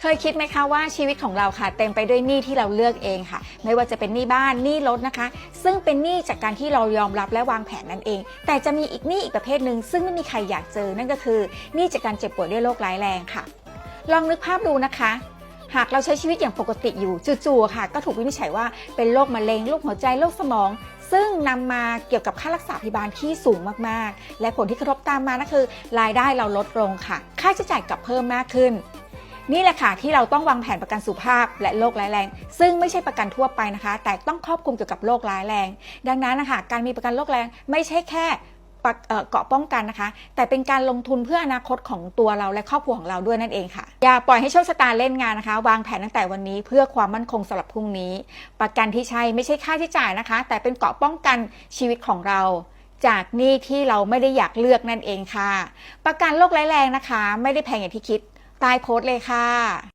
เคยคิดไหมคะว่าชีวิตของเราค่ะเต็มไปด้วยหนี้ที่เราเลือกเองค่ะ ไม่ว่าจะเป็นหนี้บ้านหนี้รถนะคะ ซึ่งเป็นหนี้จากการที่เรายอมรับและวางแผนนั่นเอง แต่จะมีอีกหนี้อีกประเภทหนึ่งซึ่งไม่มีใครอยากเจอนั่นก็คือหนี้จากการเจ็บป่วยด้วยโรคร้ายแรงค่ะ ลองนึกภาพดูนะคะหากเราใช้ชีวิตอย่างปกติอยู่จู่ๆค่ะ ก็ถูกวินิจฉัยว่าเป็นโรคมะเร็งโรคหัวใจโรคสมอง ซึ่งนำมาเกี่ยวกับค่ารักษาพยาบาลที่สูงมากๆ และผลที่กระทบตามมานั่นคือ รายได้เราลดลงค่ะ ค่าใช้จ่ายกลับเพิ่มมากขึ้น นี่แหละค่ะที่เราต้องวางแผนประกันสุขภาพและโรคร้ายแรง ซึ่งไม่ใช่ประกันทั่วไปนะคะ แต่ต้องครอบคลุมเกี่ยวกับโรคร้ายแรง ดังนั้นนะคะการมีประกันโรคแรงไม่ใช่แค่เกาะป้องกันนะคะ แต่เป็นการลงทุนเพื่ออนาคตของตัวเราและครอบครัวของเราด้วยนั่นเองค่ะ อย่าปล่อยให้โชคชะตาเล่นงานนะคะ วางแผนตั้งแต่วันนี้เพื่อความมั่นคงสำหรับพรุ่งนี้ ประกันที่ใช่ไม่ใช่ค่าใช้จ่ายนะคะ แต่เป็นเกาะป้องกันชีวิตของเรา จากหนี้ที่เราไม่ได้อยากเลือกนั่นเองค่ะ ประกันโรคร้ายแรงนะคะ ไม่ได้แพงอย่างที่คิด ใตายโพสต์เลยค่ะ